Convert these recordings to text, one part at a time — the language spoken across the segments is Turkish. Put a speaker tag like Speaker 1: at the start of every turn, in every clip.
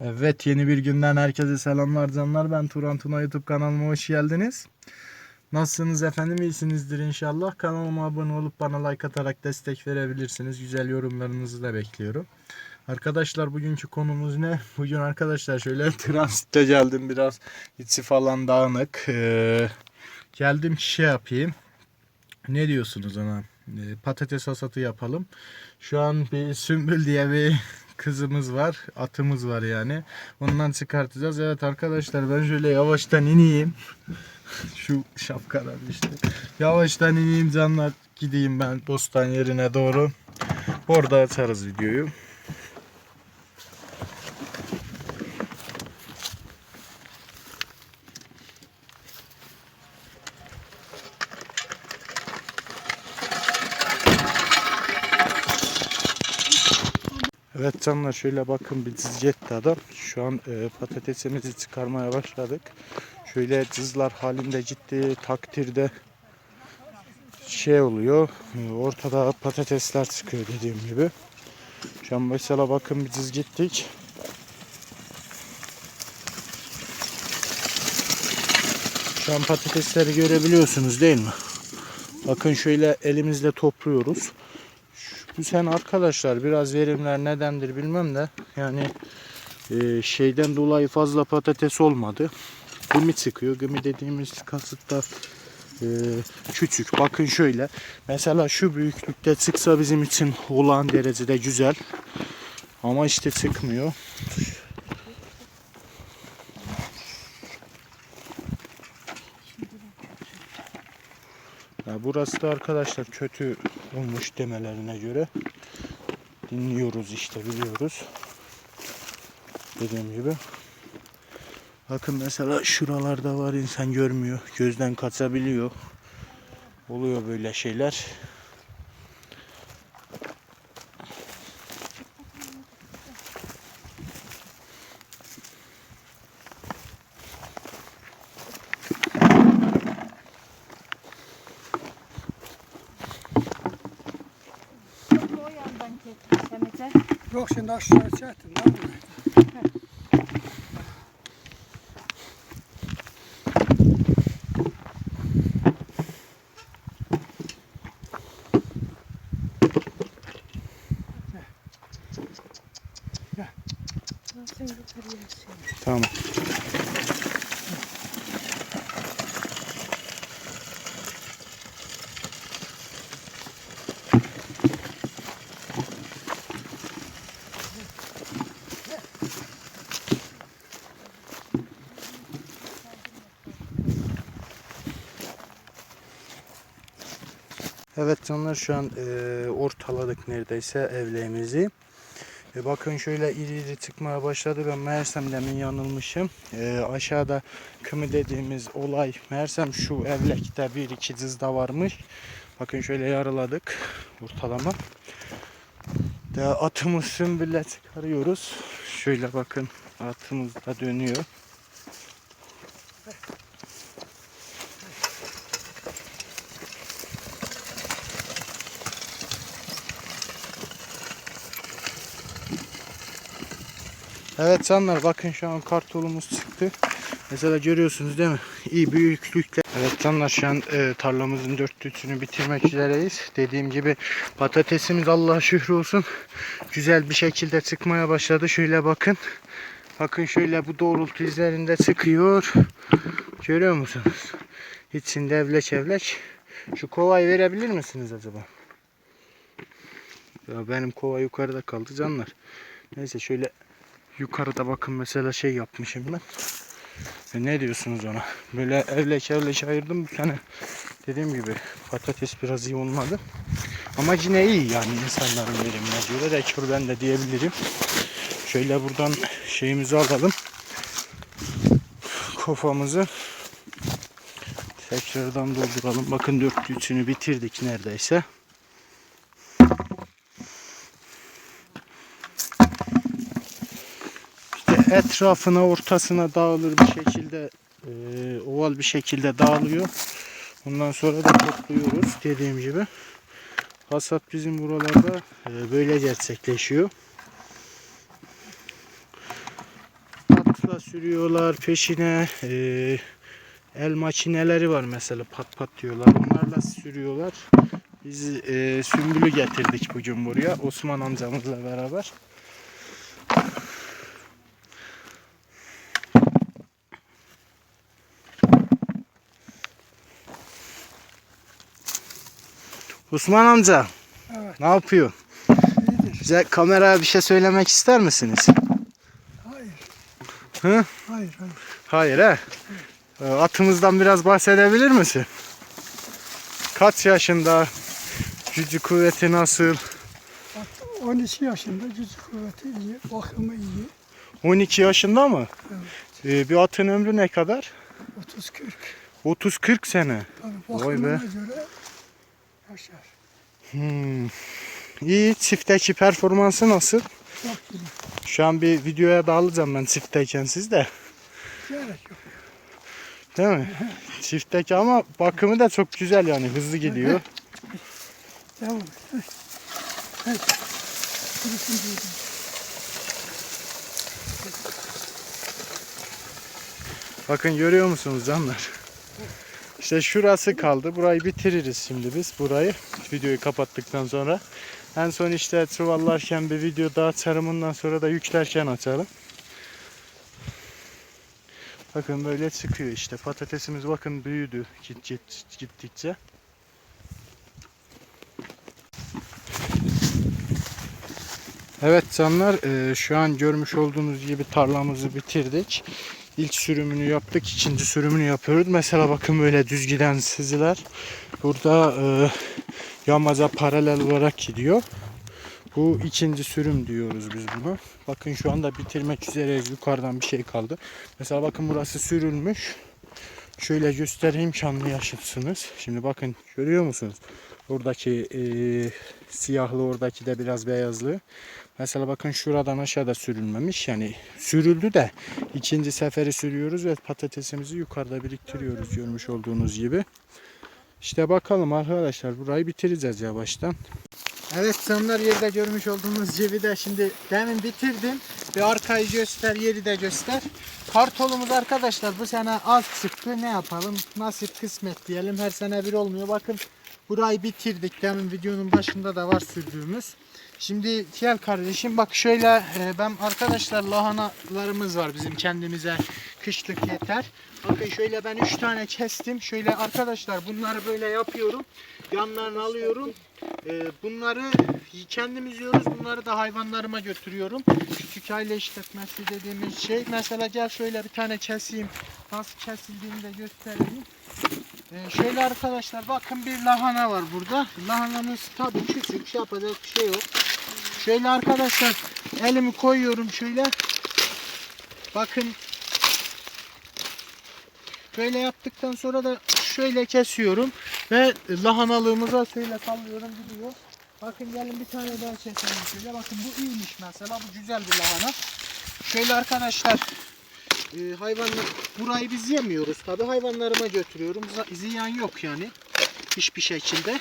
Speaker 1: Evet yeni bir günden herkese selamlar canlar. Ben Turan Tuna YouTube kanalıma hoş geldiniz. Nasılsınız efendim? İyisinizdir inşallah. Kanalıma abone olup bana like atarak destek verebilirsiniz. Güzel yorumlarınızı da bekliyorum. Arkadaşlar bugünkü konumuz ne? Bugün arkadaşlar şöyle transitte geldim biraz içi falan dağınık. Ee, geldim şey yapayım. Ne diyorsunuz ona? Ee, patates hasatı yapalım. Şu an bir Sümbül diye bir kızımız var. Atımız var yani. Ondan çıkartacağız. Evet arkadaşlar ben şöyle yavaştan ineyim. Şu şapkadan işte. Yavaştan ineyim canlar. Gideyim ben bostan yerine doğru. Orada açarız videoyu. Evet canlar şöyle bakın bir cızgetti adam. Şu an e, patatesimizi çıkarmaya başladık. Şöyle cızlar halinde ciddi takdirde şey oluyor. e, Ortada patatesler çıkıyor dediğim gibi. Şu an mesela bakın bir cız gittik. Şu an patatesleri görebiliyorsunuz değil mi? Bakın şöyle elimizle topluyoruz. Sene arkadaşlar biraz verimler nedendir bilmem de yani e, şeyden dolayı fazla patates olmadı. Gımı çıkıyor. Gımı dediğimiz kasıtta e, küçük. Bakın şöyle. Mesela şu büyüklükte çıksa bizim için olağan derecede güzel. Ama işte çıkmıyor. Burası da arkadaşlar kötü olmuş demelerine göre dinliyoruz işte biliyoruz. Dediğim gibi. Bakın mesela şuralarda var insan görmüyor. Gözden kaçabiliyor. Oluyor böyle şeyler.
Speaker 2: Emece.
Speaker 3: Yok şimdi
Speaker 1: Evet canlar şu an e, ortaladık neredeyse evlerimizi. E, bakın şöyle iri iri çıkmaya başladı. Ben meğersem demin yanılmışım. E, aşağıda kımı dediğimiz olay meğersem şu evlekte bir iki cızda varmış. Bakın şöyle yarıladık ortalama. De atımız sümbülle çıkarıyoruz. Şöyle bakın atımız da dönüyor. Evet canlar bakın şu an kartolumuz çıktı. Mesela görüyorsunuz değil mi? İyi büyüklükte. Evet canlar şu an e, tarlamızın dörtlüsünü bitirmek üzereyiz. Dediğim gibi patatesimiz Allah'a şükür olsun. Güzel bir şekilde çıkmaya başladı. Şöyle bakın. Bakın şöyle bu doğrultu üzerinde çıkıyor. Görüyor musunuz? İçinde evleç evleç. Şu kovayı verebilir misiniz acaba? Ya benim kova yukarıda kaldı canlar. Neyse şöyle Yukarıda bakın mesela şey yapmışım ben. E ne diyorsunuz ona? Böyle evleş evleş ayırdım bir tane. Dediğim gibi patates biraz iyi olmadı. Ama yine iyi yani insanların verimine göre rekor ben de diyebilirim. Şöyle buradan şeyimizi alalım. Kofamızı tekrardan dolduralım. Bakın dörtlüsünü bitirdik neredeyse. Etrafına ortasına dağılır bir şekilde e, oval bir şekilde dağılıyor. Ondan sonra da topluyoruz dediğim gibi. Hasat bizim buralarda e, böyle gerçekleşiyor. makasla sürüyorlar peşine. Ee, el makineleri var mesela pat pat diyorlar. Onlarla sürüyorlar. Biz e, sümbülü getirdik bugün buraya Osman amcamızla beraber. Osman amca
Speaker 3: Evet.
Speaker 1: ne yapıyor?
Speaker 3: İyidir.
Speaker 1: Bize kameraya bir şey söylemek ister misiniz?
Speaker 3: Hayır.
Speaker 1: Hı?
Speaker 3: Hayır. Hayır.
Speaker 1: Hayır he. Ee, Atımızdan biraz bahsedebilir misin? Kaç yaşında? Gücü kuvveti nasıl?
Speaker 3: At 12 yaşında gücü kuvveti iyi. Bakımı iyi.
Speaker 1: 12 yaşında mı?
Speaker 3: Evet.
Speaker 1: Ee, bir atın ömrü ne kadar?
Speaker 3: 30-40.
Speaker 1: 30-40 sene.
Speaker 3: Tabii
Speaker 1: Vay
Speaker 3: bakımına
Speaker 1: be.
Speaker 3: göre yaşar.
Speaker 1: Hmm. İyi. Çiftteki performansı nasıl?
Speaker 3: Çok.
Speaker 1: Şu an bir videoya da alacağım ben çiftteyken siz de.
Speaker 3: Gerek yok.
Speaker 1: Değil mi? Çiftteki ama bakımı da çok güzel yani hızlı gidiyor.
Speaker 3: Devam.
Speaker 1: Bakın görüyor musunuz canlar? İşte şurası kaldı. Burayı bitiririz şimdi biz. Burayı videoyu kapattıktan sonra. En son işte çuvallarken bir video daha açarım. Sonra da yüklerken açalım. Bakın böyle çıkıyor işte. Patatesimiz bakın büyüdü git, git, gittikçe. Evet canlar e, şu an görmüş olduğunuz gibi tarlamızı bitirdik. İlk sürümünü yaptık. ikinci sürümünü yapıyoruz. Mesela bakın böyle düz giden siziler. Burada e, yamaca paralel olarak gidiyor. Bu ikinci sürüm diyoruz biz buna. Bakın şu anda bitirmek üzereyiz. Yukarıdan bir şey kaldı. Mesela bakın burası sürülmüş. Şöyle göstereyim ki anlayasınız. Şimdi bakın görüyor musunuz? Oradaki e, siyahlı oradaki de biraz beyazlı. Mesela bakın şuradan aşağıda sürülmemiş. Yani sürüldü de ikinci seferi sürüyoruz ve patatesimizi yukarıda biriktiriyoruz görmüş olduğunuz gibi. İşte bakalım arkadaşlar burayı bitireceğiz yavaştan. Evet canlar yerde görmüş olduğunuz gibi de şimdi demin bitirdim. Bir arkayı göster yeri de göster. Kartolumuz arkadaşlar bu sene az çıktı. Ne yapalım? Nasip kısmet diyelim. Her sene bir olmuyor. Bakın burayı bitirdik. Demin videonun başında da var sürdüğümüz. Şimdi gel kardeşim bak şöyle e, ben arkadaşlar lahanalarımız var bizim kendimize kışlık yeter. Bakın şöyle ben 3 tane kestim. Şöyle arkadaşlar bunları böyle yapıyorum. Yanlarını alıyorum. E, bunları kendimiz yiyoruz. Bunları da hayvanlarıma götürüyorum. Küçük aile işletmesi dediğimiz şey. Mesela gel şöyle bir tane keseyim. Nasıl kesildiğini de göstereyim. Ee, şöyle arkadaşlar bakın bir lahana var burada. Lahanamız tabii küçük şey yapacak bir şey yok. Şöyle arkadaşlar elimi koyuyorum şöyle. Bakın Böyle yaptıktan sonra da şöyle kesiyorum ve lahanalığımıza şöyle sallıyorum gidiyor. Bakın gelin bir tane daha keselim şöyle. Bakın bu iyiymiş mesela. Bu güzel bir lahana. Şöyle arkadaşlar e, hayvanlar burayı biz yemiyoruz tabi hayvanlarıma götürüyorum. Ziyan yok yani. Hiçbir şekilde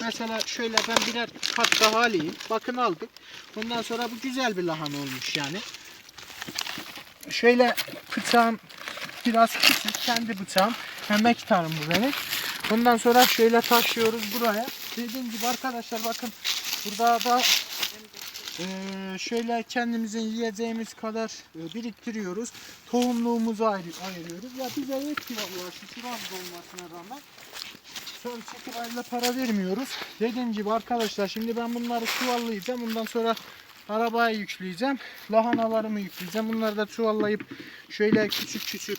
Speaker 1: mesela şöyle ben birer kat daha alayım bakın aldık. Ondan sonra bu güzel bir lahana olmuş yani. Şöyle bıçağım biraz küçük kendi bıçağım. Emektarım bu benim. Ondan sonra şöyle taşıyoruz buraya. Dediğim gibi arkadaşlar bakın burada da ee, şöyle kendimizin yiyeceğimiz kadar e, biriktiriyoruz. Tohumluğumuzu ayrı, ayırıyoruz. Ya bize şükür az da olmasına rağmen. Şöyle çekirayla para vermiyoruz. Dediğim gibi arkadaşlar şimdi ben bunları çuvallayacağım. Bundan sonra arabaya yükleyeceğim. Lahanalarımı yükleyeceğim. Bunları da çuvallayıp şöyle küçük küçük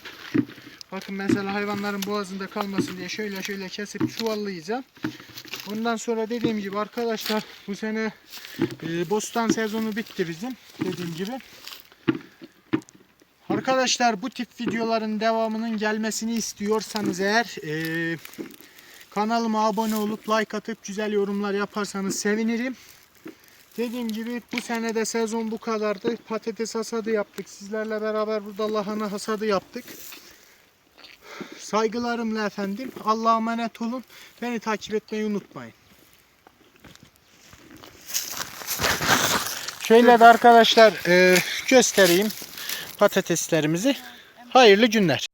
Speaker 1: bakın mesela hayvanların boğazında kalmasın diye şöyle şöyle kesip çuvallayacağım. Bundan sonra dediğim gibi arkadaşlar bu sene e, bostan sezonu bitti bizim dediğim gibi. Arkadaşlar bu tip videoların devamının gelmesini istiyorsanız eğer e, kanalıma abone olup like atıp güzel yorumlar yaparsanız sevinirim. Dediğim gibi bu sene de sezon bu kadardı. Patates hasadı yaptık. Sizlerle beraber burada lahana hasadı yaptık. Saygılarımla efendim. Allah'a emanet olun. Beni takip etmeyi unutmayın. Şöyle de arkadaşlar e, göstereyim patateslerimizi. Hayırlı günler.